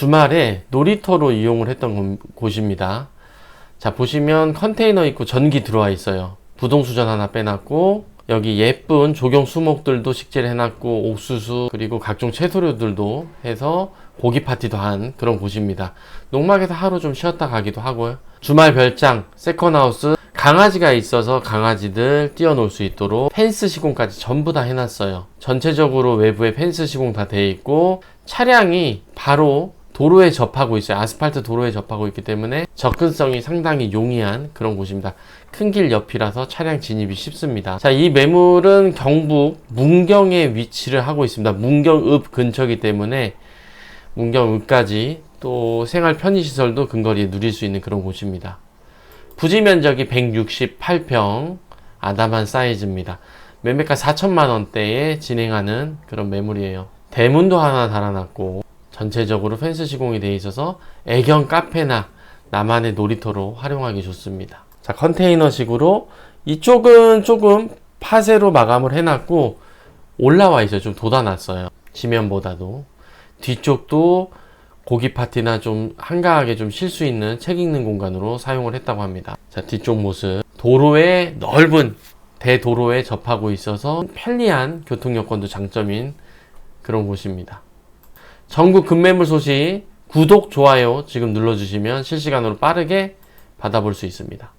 주말에 놀이터로 이용을 했던 곳- 곳입니다. 자, 보시면 컨테이너 있고 전기 들어와 있어요. 부동수전 하나 빼놨고, 여기 예쁜 조경 수목들도 식재를 해놨고, 옥수수, 그리고 각종 채소류들도 해서 고기 파티도 한 그런 곳입니다. 농막에서 하루 좀 쉬었다 가기도 하고요. 주말 별장, 세컨하우스, 강아지가 있어서 강아지들 뛰어놀 수 있도록 펜스 시공까지 전부 다 해놨어요. 전체적으로 외부에 펜스 시공 다 돼 있고, 차량이 바로 도로에 접하고 있어요. 아스팔트 도로에 접하고 있기 때문에 접근성이 상당히 용이한 그런 곳입니다. 큰 길 옆이라서 차량 진입이 쉽습니다. 자, 이 매물은 경북 문경에 위치를 하고 있습니다. 문경읍 근처이기 때문에 문경읍까지 또 생활 편의시설도 근거리에 누릴 수 있는 그런 곳입니다. 부지 면적이 168평 아담한 사이즈입니다. 매매가 4천만 원대에 진행하는 그런 매물이에요. 대문도 하나 달아놨고 전체적으로 펜스 시공이 되어 있어서 애견 카페나 나만의 놀이터로 활용하기 좋습니다. 자, 컨테이너식으로 이쪽은 조금 파쇄로 마감을 해놨고 올라와 있어요. 좀 돋아놨어요. 지면보다도. 뒤쪽도 고기 파티나 좀 한가하게 좀 쉴 수 있는 책 읽는 공간으로 사용을 했다고 합니다. 자, 뒤쪽 모습. 도로에 넓은 대도로에 접하고 있어서 편리한 교통 여건도 장점인 그런 곳입니다. 전국 급매물 소식 구독, 좋아요 지금 눌러주시면 실시간으로 빠르게 받아볼 수 있습니다.